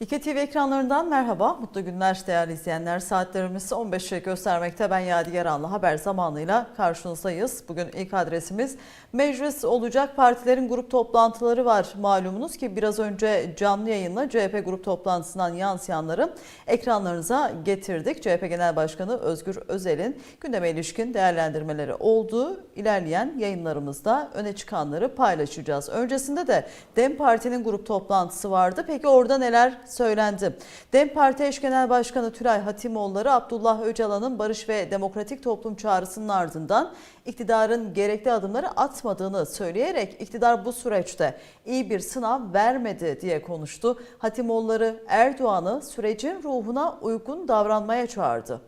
İki TV ekranlarından merhaba, mutlu günler değerli izleyenler. Saatlerimiz 15'i göstermekte. Ben Yadigar Anlı haber zamanıyla karşınızdayız. Bugün ilk adresimiz meclis olacak. Partilerin grup toplantıları var malumunuz ki biraz önce canlı yayınla CHP grup toplantısından yansıyanları ekranlarınıza getirdik. CHP Genel Başkanı Özgür Özel'in gündeme ilişkin değerlendirmeleri oldu. İlerleyen yayınlarımızda öne çıkanları paylaşacağız. Öncesinde de DEM Parti'nin grup toplantısı vardı. Peki orada neler söylendi? DEM Parti Eş Genel Başkanı Tülay Hatimoğulları Abdullah Öcalan'ın barış ve demokratik toplum çağrısının ardından iktidarın gerekli adımları atmadığını söyleyerek iktidar bu süreçte iyi bir sınav vermedi diye konuştu. Hatimoğulları Erdoğan'ı sürecin ruhuna uygun davranmaya çağırdı.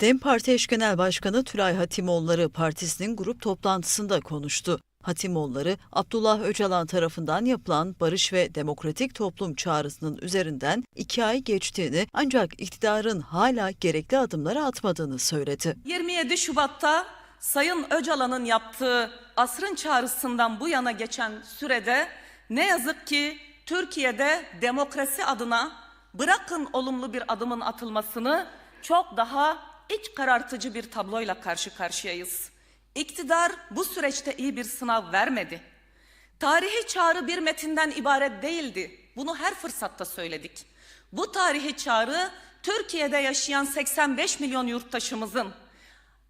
DEM Parti Eş Genel Başkanı Tülay Hatimoğulları partisinin grup toplantısında konuştu. Hatimoğulları, Abdullah Öcalan tarafından yapılan barış ve demokratik toplum çağrısının üzerinden iki ay geçtiğini ancak iktidarın hala gerekli adımları atmadığını söyledi. 27 Şubat'ta Sayın Öcalan'ın yaptığı asrın çağrısından bu yana geçen sürede ne yazık ki Türkiye'de demokrasi adına bırakın olumlu bir adımın atılmasını çok daha iç karartıcı bir tabloyla karşı karşıyayız. İktidar bu süreçte iyi bir sınav vermedi. Tarihi çağrı bir metinden ibaret değildi. Bunu her fırsatta söyledik. Bu tarihi çağrı Türkiye'de yaşayan 85 milyon yurttaşımızın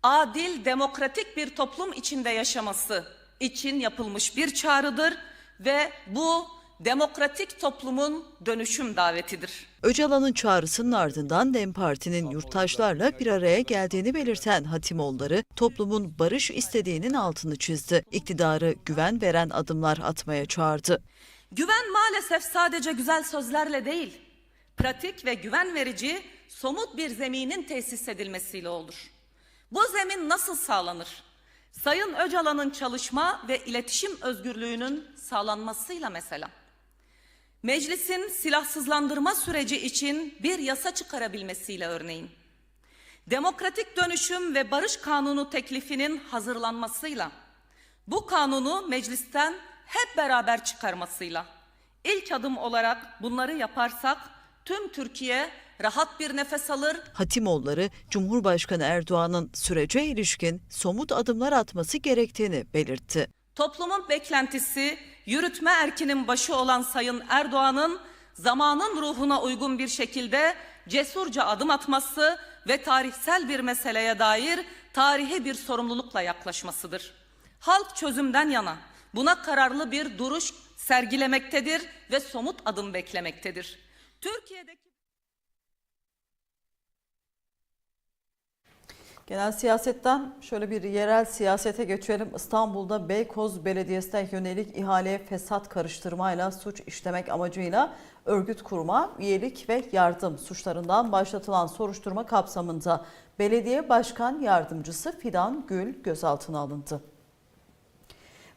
adil, demokratik bir toplum içinde yaşaması için yapılmış bir çağrıdır ve bu demokratik toplumun dönüşüm davetidir. Öcalan'ın çağrısının ardından DEM Parti'nin yurttaşlarla bir araya geldiğini belirten Hatimoğulları toplumun barış istediğinin altını çizdi. İktidarı güven veren adımlar atmaya çağırdı. Güven maalesef sadece güzel sözlerle değil, pratik ve güven verici somut bir zeminin tesis edilmesiyle olur. Bu zemin nasıl sağlanır? Sayın Öcalan'ın çalışma ve iletişim özgürlüğünün sağlanmasıyla mesela. Meclisin silahsızlandırma süreci için bir yasa çıkarabilmesiyle örneğin. Demokratik dönüşüm ve barış kanunu teklifinin hazırlanmasıyla. Bu kanunu meclisten hep beraber çıkarmasıyla. İlk adım olarak bunları yaparsak tüm Türkiye rahat bir nefes alır, Hatimoğulları, Cumhurbaşkanı Erdoğan'ın sürece ilişkin somut adımlar atması gerektiğini belirtti. Toplumun beklentisi yürütme erkinin başı olan Sayın Erdoğan'ın zamanın ruhuna uygun bir şekilde cesurca adım atması ve tarihsel bir meseleye dair tarihi bir sorumlulukla yaklaşmasıdır. Halk çözümden yana buna kararlı bir duruş sergilemektedir ve somut adım beklemektedir. Türkiye'deki Genel siyasetten şöyle bir yerel siyasete geçelim. İstanbul'da Beykoz Belediyesi'ne yönelik ihaleye fesat karıştırmayla suç işlemek amacıyla örgüt kurma, üyelik ve yardım suçlarından başlatılan soruşturma kapsamında Belediye Başkan Yardımcısı Fidan Gül gözaltına alındı.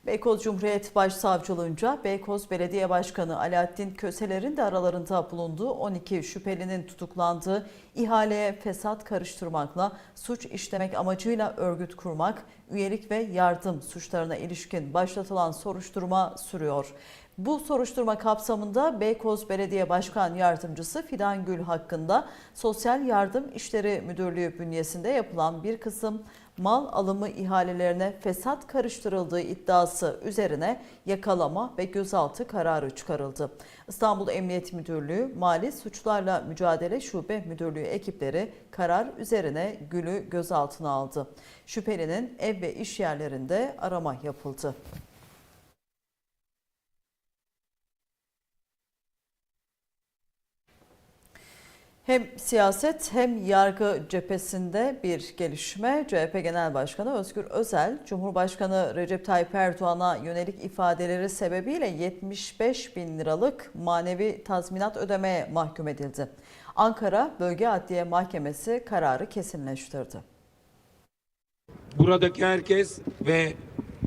Beykoz Cumhuriyet Başsavcılığınca Beykoz Belediye Başkanı Alaaddin Köseler'in de aralarında bulunduğu 12 şüphelinin tutuklandığı ihaleye fesat karıştırmakla suç işlemek amacıyla örgüt kurmak, üyelik ve yardım suçlarına ilişkin başlatılan soruşturma sürüyor. Bu soruşturma kapsamında Beykoz Belediye Başkan Yardımcısı Fidan Gül hakkında Sosyal Yardım İşleri Müdürlüğü bünyesinde yapılan bir kısım mal alımı ihalelerine fesat karıştırıldığı iddiası üzerine yakalama ve gözaltı kararı çıkarıldı. İstanbul Emniyet Müdürlüğü Mali Suçlarla Mücadele Şube Müdürlüğü ekipleri karar üzerine Gül'ü gözaltına aldı. Şüphelinin ev ve iş yerlerinde arama yapıldı. Hem siyaset hem yargı cephesinde bir gelişme. CHP Genel Başkanı Özgür Özel, Cumhurbaşkanı Recep Tayyip Erdoğan'a yönelik ifadeleri sebebiyle 75 bin liralık manevi tazminat ödemeye mahkum edildi. Ankara Bölge Adliye Mahkemesi kararı kesinleştirdi. buradaki herkes ve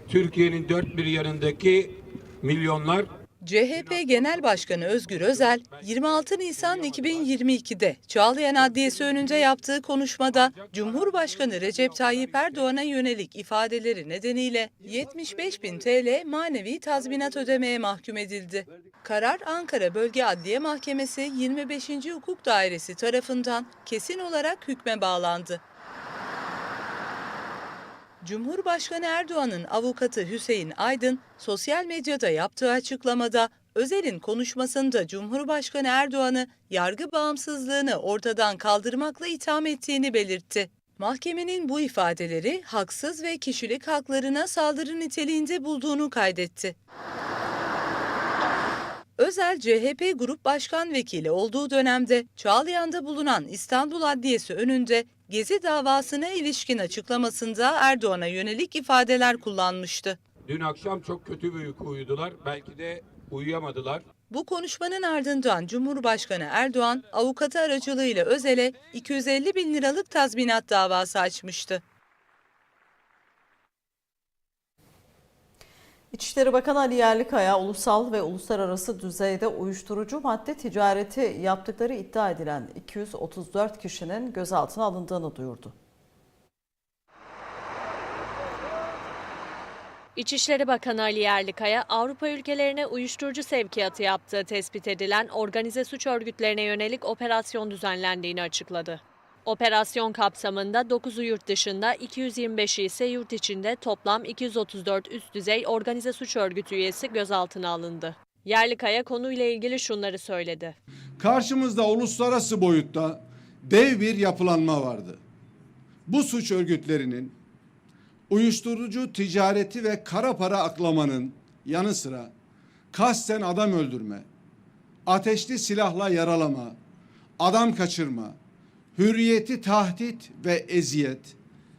Türkiye'nin dört bir yanındaki milyonlar CHP Genel Başkanı Özgür Özel, 26 Nisan 2022'de Çağlayan Adliyesi önünde yaptığı konuşmada Cumhurbaşkanı Recep Tayyip Erdoğan'a yönelik ifadeleri nedeniyle 75 bin TL manevi tazminat ödemeye mahkum edildi. Karar Ankara Bölge Adliye Mahkemesi 25. Hukuk Dairesi tarafından kesin olarak hükme bağlandı. Cumhurbaşkanı Erdoğan'ın avukatı Hüseyin Aydın sosyal medyada yaptığı açıklamada Özel'in konuşmasında Cumhurbaşkanı Erdoğan'ı yargı bağımsızlığını ortadan kaldırmakla itham ettiğini belirtti. Mahkemenin bu ifadeleri haksız ve kişilik haklarına saldırı niteliğinde bulduğunu kaydetti. Özel CHP Grup Başkan Vekili olduğu dönemde Çağlayan'da bulunan İstanbul Adliyesi önünde Gezi davasına ilişkin açıklamasında Erdoğan'a yönelik ifadeler kullanmıştı. Dün akşam çok kötü bir uyku uyudular. Belki de uyuyamadılar. Bu konuşmanın ardından Cumhurbaşkanı Erdoğan avukatı aracılığıyla Özel'e 250 bin liralık tazminat davası açmıştı. İçişleri Bakanı Ali Yerlikaya ulusal ve uluslararası düzeyde uyuşturucu madde ticareti yaptıkları iddia edilen 234 kişinin gözaltına alındığını duyurdu. İçişleri Bakanı Ali Yerlikaya, Avrupa ülkelerine uyuşturucu sevkiyatı yaptığı tespit edilen organize suç örgütlerine yönelik operasyon düzenlendiğini açıkladı. Operasyon kapsamında 9'u yurt dışında, 225'i ise yurt içinde toplam 234 üst düzey organize suç örgütü üyesi gözaltına alındı. Yerlikaya konuyla ilgili şunları söyledi. Karşımızda uluslararası boyutta dev bir yapılanma vardı. Bu suç örgütlerinin uyuşturucu ticareti ve kara para aklamanın yanı sıra kasten adam öldürme, ateşli silahla yaralama, adam kaçırma, hürriyeti tahdit ve eziyet,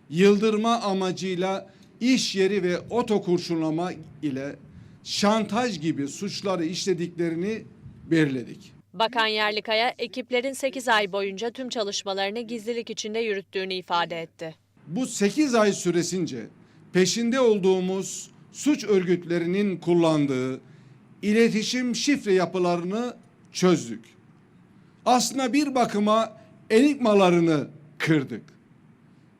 yıldırma amacıyla iş yeri ve oto kurşunlama ile şantaj gibi suçları işlediklerini belirledik. Bakan Yerlikaya, ekiplerin 8 ay boyunca tüm çalışmalarını gizlilik içinde yürüttüğünü ifade etti. Bu 8 ay süresince peşinde olduğumuz suç örgütlerinin kullandığı iletişim şifre yapılarını çözdük. Aslında bir bakıma enigmalarını kırdık.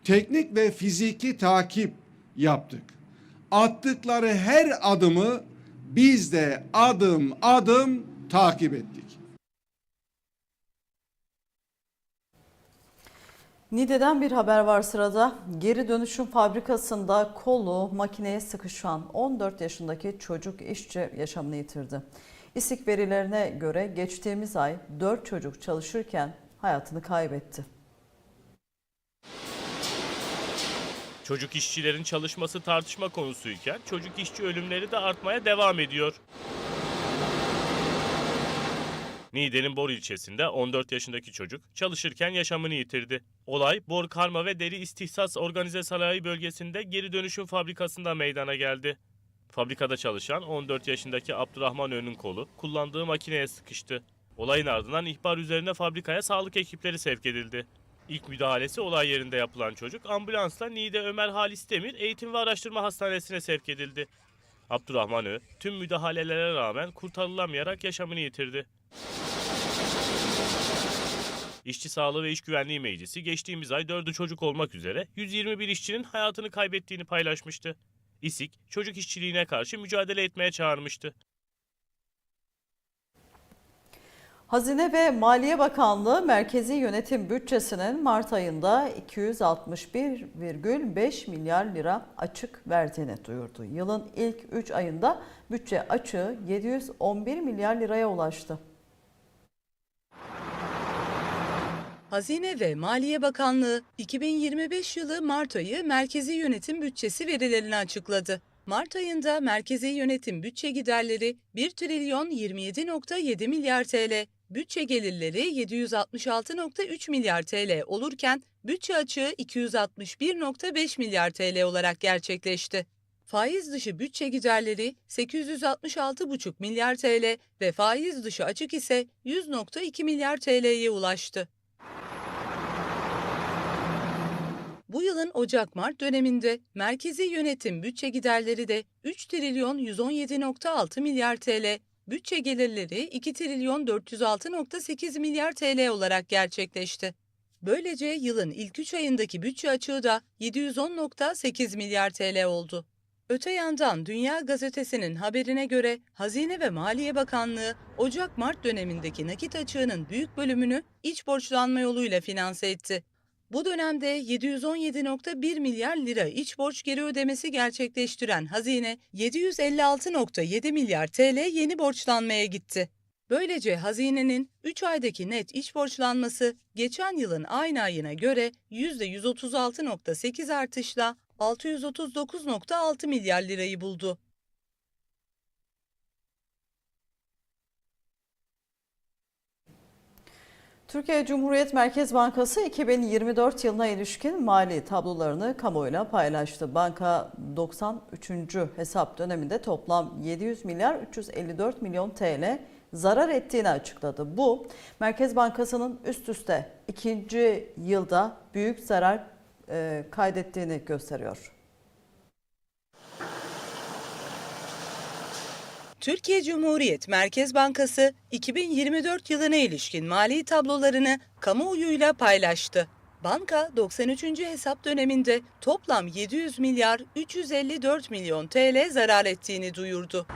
Teknik ve fiziki takip yaptık. Attıkları her adımı biz de adım adım takip ettik. Nide'den bir haber var sırada. Geri dönüşüm fabrikasında kolu makineye sıkışan 14 yaşındaki çocuk işçi yaşamını yitirdi. İSİK verilerine göre geçtiğimiz ay 4 çocuk çalışırken hayatını kaybetti. Çocuk işçilerin çalışması tartışma konusuyken çocuk işçi ölümleri de artmaya devam ediyor. Niğde'nin Bor ilçesinde 14 yaşındaki çocuk çalışırken yaşamını yitirdi. Olay Bor Karma ve Deri İstihsas Organize Sanayi bölgesinde geri dönüşüm fabrikasında meydana geldi. Fabrikada çalışan 14 yaşındaki Abdurrahman Ön'ün kolu kullandığı makineye sıkıştı. Olayın ardından ihbar üzerine fabrikaya sağlık ekipleri sevk edildi. İlk müdahalesi olay yerinde yapılan çocuk ambulansla Niğde Ömer Halis Demir Eğitim ve Araştırma Hastanesi'ne sevk edildi. Abdurrahman Ö, tüm müdahalelere rağmen kurtarılamayarak yaşamını yitirdi. İşçi Sağlığı ve İş Güvenliği Meclisi geçtiğimiz ay 4'ü çocuk olmak üzere 121 işçinin hayatını kaybettiğini paylaşmıştı. İSİK, çocuk işçiliğine karşı mücadele etmeye çağırmıştı. Hazine ve Maliye Bakanlığı merkezi yönetim bütçesinin Mart ayında 261,5 milyar lira açık verdiğini duyurdu. Yılın ilk 3 ayında bütçe açığı 711 milyar liraya ulaştı. Hazine ve Maliye Bakanlığı 2025 yılı Mart ayı merkezi yönetim bütçesi verilerini açıkladı. Mart ayında merkezi yönetim bütçe giderleri 1 trilyon 27.7 milyar TL, bütçe gelirleri 766.3 milyar TL olurken bütçe açığı 261.5 milyar TL olarak gerçekleşti. Faiz dışı bütçe giderleri 866,5 milyar TL ve faiz dışı açık ise 100.2 milyar TL'ye ulaştı. Bu yılın Ocak-Mart döneminde merkezi yönetim bütçe giderleri de 3 trilyon 117.6 milyar TL, Bütçe gelirleri 2 trilyon 406.8 milyar TL olarak gerçekleşti. Böylece yılın ilk 3 ayındaki bütçe açığı da 710.8 milyar TL oldu. Öte yandan Dünya Gazetesi'nin haberine göre Hazine ve Maliye Bakanlığı Ocak-Mart dönemindeki nakit açığının büyük bölümünü iç borçlanma yoluyla finanse etti. Bu dönemde 717.1 milyar lira iç borç geri ödemesi gerçekleştiren hazine 756.7 milyar TL yeni borçlanmaya gitti. Böylece hazinenin 3 aydaki net iç borçlanması geçen yılın aynı ayına göre %136.8 artışla 639.6 milyar lirayı buldu. Türkiye Cumhuriyet Merkez Bankası 2024 yılına ilişkin mali tablolarını kamuoyuna paylaştı. Banka 93. hesap döneminde toplam 700 milyar 354 milyon TL zarar ettiğini açıkladı. Bu Merkez Bankası'nın üst üste ikinci yılda büyük zarar e, kaydettiğini gösteriyor. Türkiye Cumhuriyet Merkez Bankası 2024 yılına ilişkin mali tablolarını kamuoyuyla paylaştı. Banka 93. hesap döneminde toplam 700 milyar 354 milyon TL zarar ettiğini duyurdu.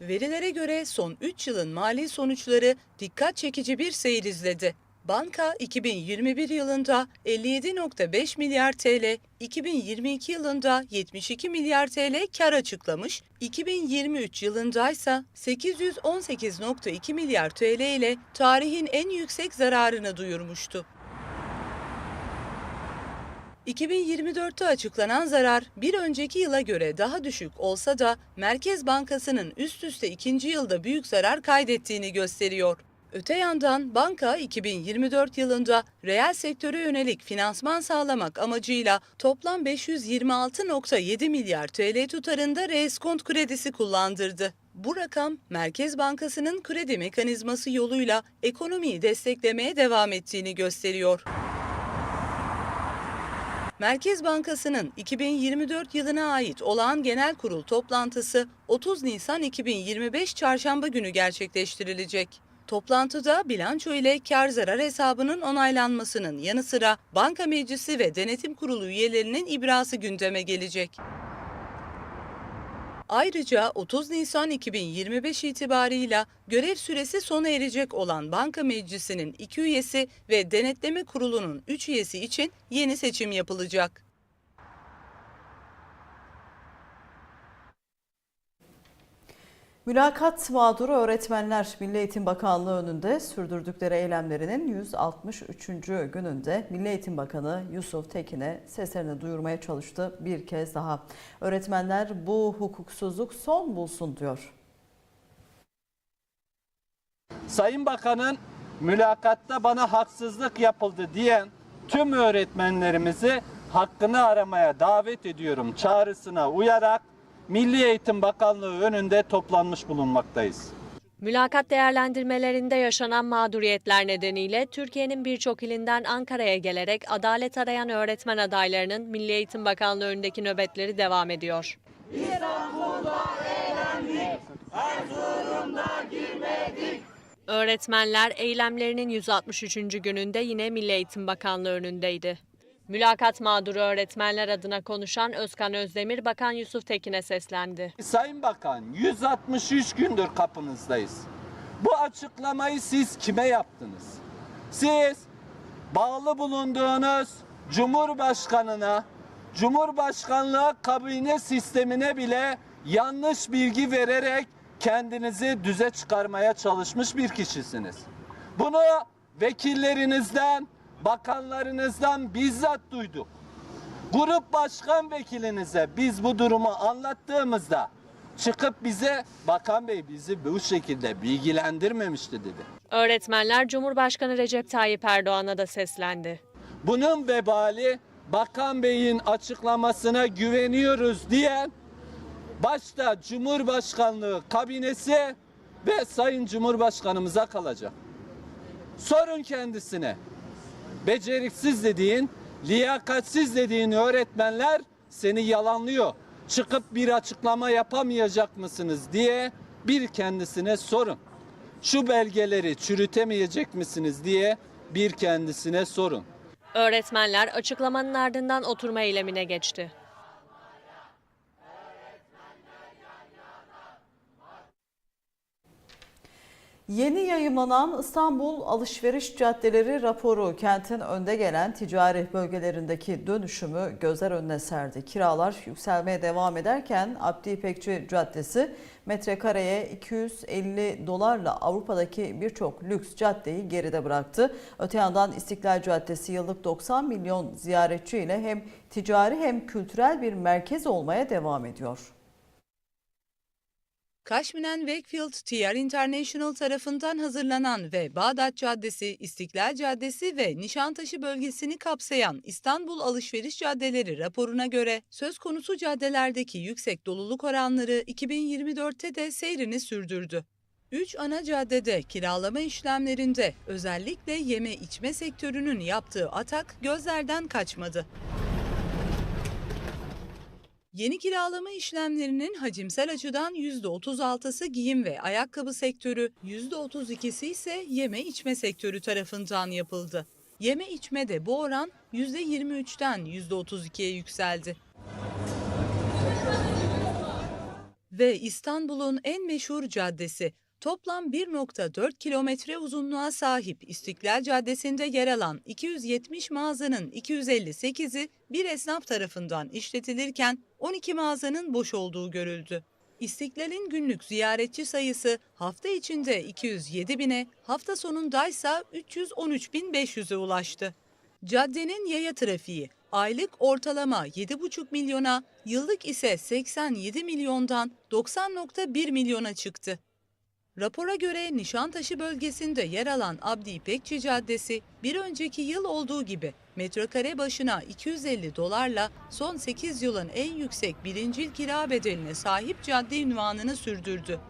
Verilere göre son 3 yılın mali sonuçları dikkat çekici bir seyir izledi. Banka 2021 yılında 57.5 milyar TL, 2022 yılında 72 milyar TL kar açıklamış, 2023 yılında ise 818.2 milyar TL ile tarihin en yüksek zararını duyurmuştu. 2024'te açıklanan zarar bir önceki yıla göre daha düşük olsa da Merkez Bankası'nın üst üste ikinci yılda büyük zarar kaydettiğini gösteriyor. Öte yandan banka 2024 yılında reel sektöre yönelik finansman sağlamak amacıyla toplam 526.7 milyar TL tutarında reeskont kredisi kullandırdı. Bu rakam Merkez Bankası'nın kredi mekanizması yoluyla ekonomiyi desteklemeye devam ettiğini gösteriyor. Merkez Bankası'nın 2024 yılına ait olağan genel kurul toplantısı 30 Nisan 2025 çarşamba günü gerçekleştirilecek. Toplantıda bilanço ile kar zarar hesabının onaylanmasının yanı sıra banka meclisi ve denetim kurulu üyelerinin ibrası gündeme gelecek. Ayrıca 30 Nisan 2025 itibarıyla görev süresi sona erecek olan Banka Meclisi'nin 2 üyesi ve Denetleme Kurulu'nun 3 üyesi için yeni seçim yapılacak. Mülakat mağduru öğretmenler Milli Eğitim Bakanlığı önünde sürdürdükleri eylemlerinin 163. gününde Milli Eğitim Bakanı Yusuf Tekin'e seslerini duyurmaya çalıştı bir kez daha. Öğretmenler bu hukuksuzluk son bulsun diyor. Sayın Bakan'ın mülakatta bana haksızlık yapıldı diyen tüm öğretmenlerimizi hakkını aramaya davet ediyorum çağrısına uyarak Milli Eğitim Bakanlığı önünde toplanmış bulunmaktayız. Mülakat değerlendirmelerinde yaşanan mağduriyetler nedeniyle Türkiye'nin birçok ilinden Ankara'ya gelerek adalet arayan öğretmen adaylarının Milli Eğitim Bakanlığı önündeki nöbetleri devam ediyor. Öğretmenler eylemlerinin 163. gününde yine Milli Eğitim Bakanlığı önündeydi. Mülakat mağduru öğretmenler adına konuşan Özkan Özdemir, Bakan Yusuf Tekin'e seslendi. Sayın Bakan 163 gündür kapınızdayız. Bu açıklamayı siz kime yaptınız? Siz bağlı bulunduğunuz Cumhurbaşkanına, Cumhurbaşkanlığı kabine sistemine bile yanlış bilgi vererek kendinizi düze çıkarmaya çalışmış bir kişisiniz. Bunu vekillerinizden, bakanlarınızdan bizzat duyduk. Grup başkan vekilinize biz bu durumu anlattığımızda çıkıp bize bakan bey bizi bu şekilde bilgilendirmemişti dedi. Öğretmenler Cumhurbaşkanı Recep Tayyip Erdoğan'a da seslendi. Bunun vebali bakan beyin açıklamasına güveniyoruz diyen başta Cumhurbaşkanlığı kabinesi ve Sayın Cumhurbaşkanımıza kalacak. Sorun kendisine. Beceriksiz dediğin, liyakatsiz dediğin öğretmenler seni yalanlıyor. çıkıp bir açıklama yapamayacak mısınız diye bir kendisine sorun. Şu belgeleri çürütemeyecek misiniz diye bir kendisine sorun. Öğretmenler açıklamanın ardından oturma eylemine geçti. Yeni yayımlanan İstanbul Alışveriş Caddeleri raporu kentin önde gelen ticari bölgelerindeki dönüşümü gözler önüne serdi. Kiralar yükselmeye devam ederken Abdi İpekçi Caddesi metrekareye 250 dolarla Avrupa'daki birçok lüks caddeyi geride bıraktı. Öte yandan İstiklal Caddesi yıllık 90 milyon ziyaretçi ile hem ticari hem kültürel bir merkez olmaya devam ediyor. Kaşminen Wakefield TR International tarafından hazırlanan ve Bağdat Caddesi, İstiklal Caddesi ve Nişantaşı bölgesini kapsayan İstanbul Alışveriş Caddeleri raporuna göre söz konusu caddelerdeki yüksek doluluk oranları 2024'te de seyrini sürdürdü. 3 ana caddede kiralama işlemlerinde özellikle yeme içme sektörünün yaptığı atak gözlerden kaçmadı. Yeni kiralama işlemlerinin hacimsel açıdan %36'sı giyim ve ayakkabı sektörü, %32'si ise yeme içme sektörü tarafından yapıldı. Yeme içme de bu oran %23'ten %32'ye yükseldi. Ve İstanbul'un en meşhur caddesi, toplam 1.4 kilometre uzunluğa sahip İstiklal Caddesi'nde yer alan 270 mağazanın 258'i bir esnaf tarafından işletilirken 12 mağazanın boş olduğu görüldü. İstiklal'in günlük ziyaretçi sayısı hafta içinde 207 bine, hafta sonundaysa 313.500'e ulaştı. Caddenin yaya trafiği aylık ortalama 7,5 milyona, yıllık ise 87 milyondan 90.1 milyona çıktı. Rapora göre Nişantaşı bölgesinde yer alan Abdi İpekçi Caddesi bir önceki yıl olduğu gibi metrekare başına 250 dolarla son 8 yılın en yüksek birincil kira bedeline sahip cadde ünvanını sürdürdü.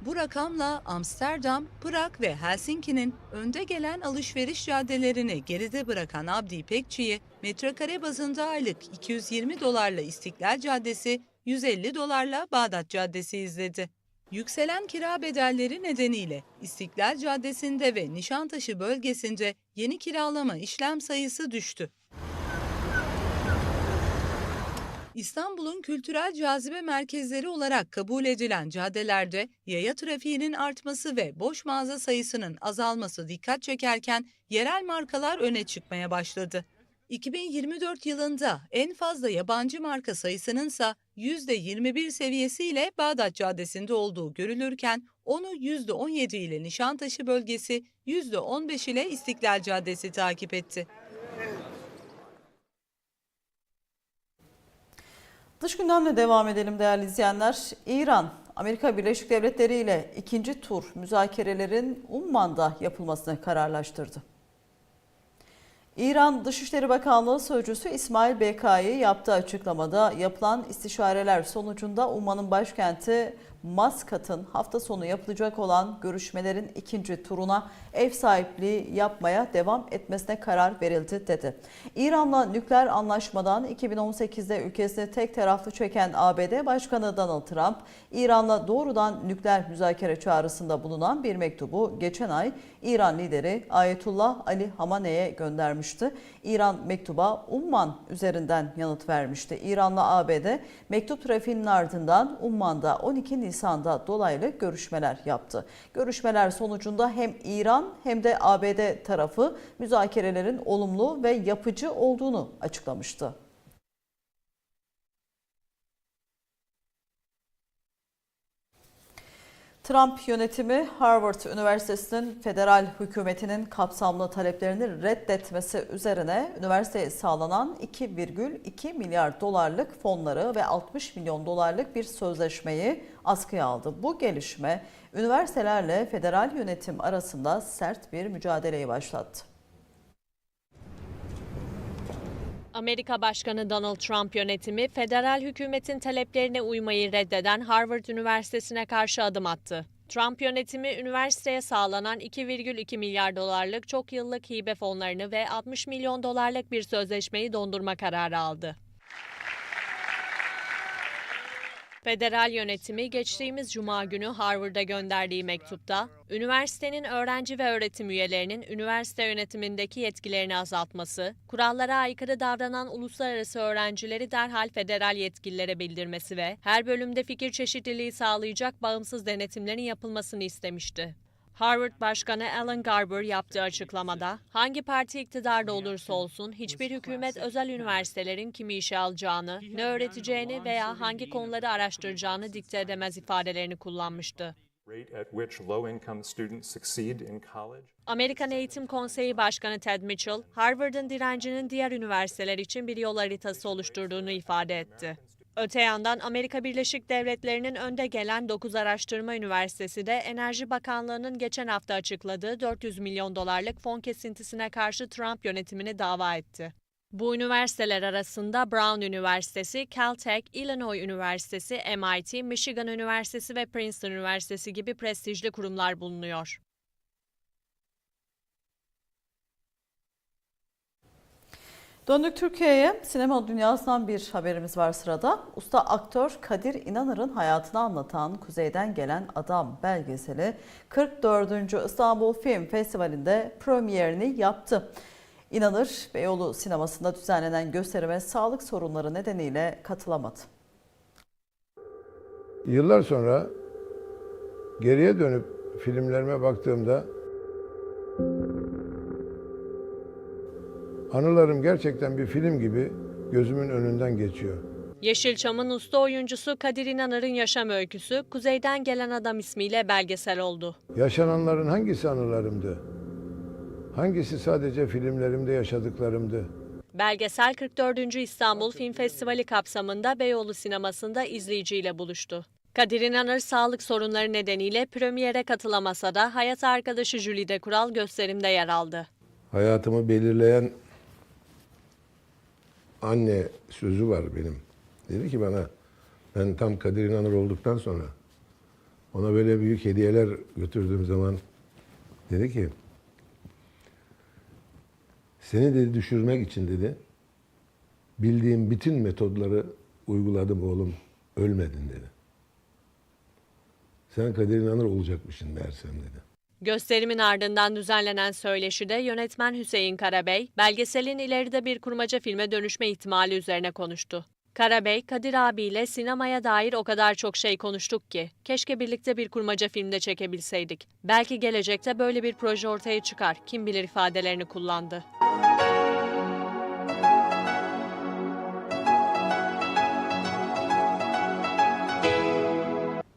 Bu rakamla Amsterdam, Prag ve Helsinki'nin önde gelen alışveriş caddelerini geride bırakan Abdi İpekçi'yi metrekare bazında aylık 220 dolarla İstiklal Caddesi, 150 dolarla Bağdat Caddesi izledi. Yükselen kira bedelleri nedeniyle İstiklal Caddesi'nde ve Nişantaşı bölgesinde yeni kiralama işlem sayısı düştü. İstanbul'un kültürel cazibe merkezleri olarak kabul edilen caddelerde yaya trafiğinin artması ve boş mağaza sayısının azalması dikkat çekerken yerel markalar öne çıkmaya başladı. 2024 yılında en fazla yabancı marka sayısının ise %21 seviyesiyle Bağdat Caddesi'nde olduğu görülürken onu %17 ile Nişantaşı bölgesi, %15 ile İstiklal Caddesi takip etti. Dış gündemle devam edelim değerli izleyenler. İran, Amerika Birleşik Devletleri ile ikinci tur müzakerelerin Umman'da yapılmasını kararlaştırdı. İran Dışişleri Bakanlığı Sözcüsü İsmail Bekai yaptığı açıklamada yapılan istişareler sonucunda Umman'ın başkenti Maskat'ın hafta sonu yapılacak olan görüşmelerin ikinci turuna ev sahipliği yapmaya devam etmesine karar verildi dedi. İran'la nükleer anlaşmadan 2018'de ülkesini tek taraflı çeken ABD Başkanı Donald Trump, İran'la doğrudan nükleer müzakere çağrısında bulunan bir mektubu geçen ay İran lideri Ayetullah Ali Hamane'ye göndermişti. İran mektuba Umman üzerinden yanıt vermişti. İran'la ABD mektup trafiğinin ardından Umman'da 12 Nisan'da dolaylı görüşmeler yaptı. Görüşmeler sonucunda hem İran hem de ABD tarafı müzakerelerin olumlu ve yapıcı olduğunu açıklamıştı. Trump yönetimi Harvard Üniversitesi'nin federal hükümetinin kapsamlı taleplerini reddetmesi üzerine üniversiteye sağlanan 2,2 milyar dolarlık fonları ve 60 milyon dolarlık bir sözleşmeyi askıya aldı. Bu gelişme üniversitelerle federal yönetim arasında sert bir mücadeleyi başlattı. Amerika Başkanı Donald Trump yönetimi federal hükümetin taleplerine uymayı reddeden Harvard Üniversitesi'ne karşı adım attı. Trump yönetimi üniversiteye sağlanan 2,2 milyar dolarlık çok yıllık hibe fonlarını ve 60 milyon dolarlık bir sözleşmeyi dondurma kararı aldı. Federal yönetimi geçtiğimiz cuma günü Harvard'a gönderdiği mektupta, üniversitenin öğrenci ve öğretim üyelerinin üniversite yönetimindeki yetkilerini azaltması, kurallara aykırı davranan uluslararası öğrencileri derhal federal yetkililere bildirmesi ve her bölümde fikir çeşitliliği sağlayacak bağımsız denetimlerin yapılmasını istemişti. Harvard Başkanı Alan Garber yaptığı açıklamada, hangi parti iktidarda olursa olsun hiçbir hükümet özel üniversitelerin kimi işe alacağını, ne öğreteceğini veya hangi konuları araştıracağını dikte edemez ifadelerini kullanmıştı. Amerikan Eğitim Konseyi Başkanı Ted Mitchell, Harvard'ın direncinin diğer üniversiteler için bir yol haritası oluşturduğunu ifade etti. Öte yandan Amerika Birleşik Devletleri'nin önde gelen 9 araştırma üniversitesi de Enerji Bakanlığı'nın geçen hafta açıkladığı 400 milyon dolarlık fon kesintisine karşı Trump yönetimini dava etti. Bu üniversiteler arasında Brown Üniversitesi, Caltech, Illinois Üniversitesi, MIT, Michigan Üniversitesi ve Princeton Üniversitesi gibi prestijli kurumlar bulunuyor. Döndük Türkiye'ye. Sinema dünyasından bir haberimiz var sırada. Usta aktör Kadir İnanır'ın hayatını anlatan Kuzeyden Gelen Adam belgeseli 44. İstanbul Film Festivali'nde premierini yaptı. İnanır, Beyoğlu sinemasında düzenlenen gösterime sağlık sorunları nedeniyle katılamadı. Yıllar sonra geriye dönüp filmlerime baktığımda anılarım gerçekten bir film gibi gözümün önünden geçiyor. Yeşilçam'ın usta oyuncusu Kadir İnanır'ın yaşam öyküsü Kuzeyden Gelen Adam ismiyle belgesel oldu. Yaşananların hangisi anılarımdı? Hangisi sadece filmlerimde yaşadıklarımdı? Belgesel 44. İstanbul Film Festivali kapsamında Beyoğlu sinemasında izleyiciyle buluştu. Kadir İnanır sağlık sorunları nedeniyle premiere katılamasa da hayat arkadaşı Jülide Kural gösterimde yer aldı. Hayatımı belirleyen anne sözü var benim. Dedi ki bana ben tam Kadir İnanır olduktan sonra ona böyle büyük hediyeler götürdüğüm zaman dedi ki seni dedi düşürmek için dedi bildiğim bütün metodları uyguladım oğlum ölmedin dedi. Sen Kadir İnanır olacakmışsın meğersem dedi. Gösterimin ardından düzenlenen söyleşide yönetmen Hüseyin Karabey, belgeselin ileride bir kurmaca filme dönüşme ihtimali üzerine konuştu. Karabey, Kadir abiyle sinemaya dair o kadar çok şey konuştuk ki, keşke birlikte bir kurmaca filmde çekebilseydik. Belki gelecekte böyle bir proje ortaya çıkar, kim bilir ifadelerini kullandı.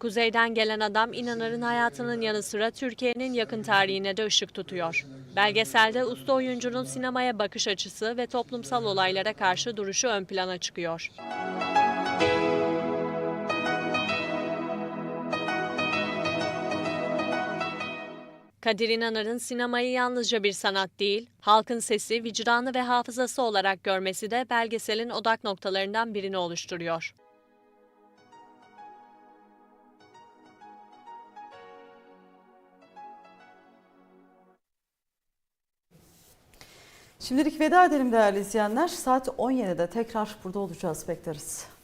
Kuzeyden gelen adam İnanır'ın hayatının yanı sıra Türkiye'nin yakın tarihine de ışık tutuyor. Belgeselde usta oyuncunun sinemaya bakış açısı ve toplumsal olaylara karşı duruşu ön plana çıkıyor. Kadir İnanır'ın sinemayı yalnızca bir sanat değil, halkın sesi, vicdanı ve hafızası olarak görmesi de belgeselin odak noktalarından birini oluşturuyor. Şimdilik veda edelim değerli izleyenler. Saat 17'de tekrar burada olacağız. Bekleriz.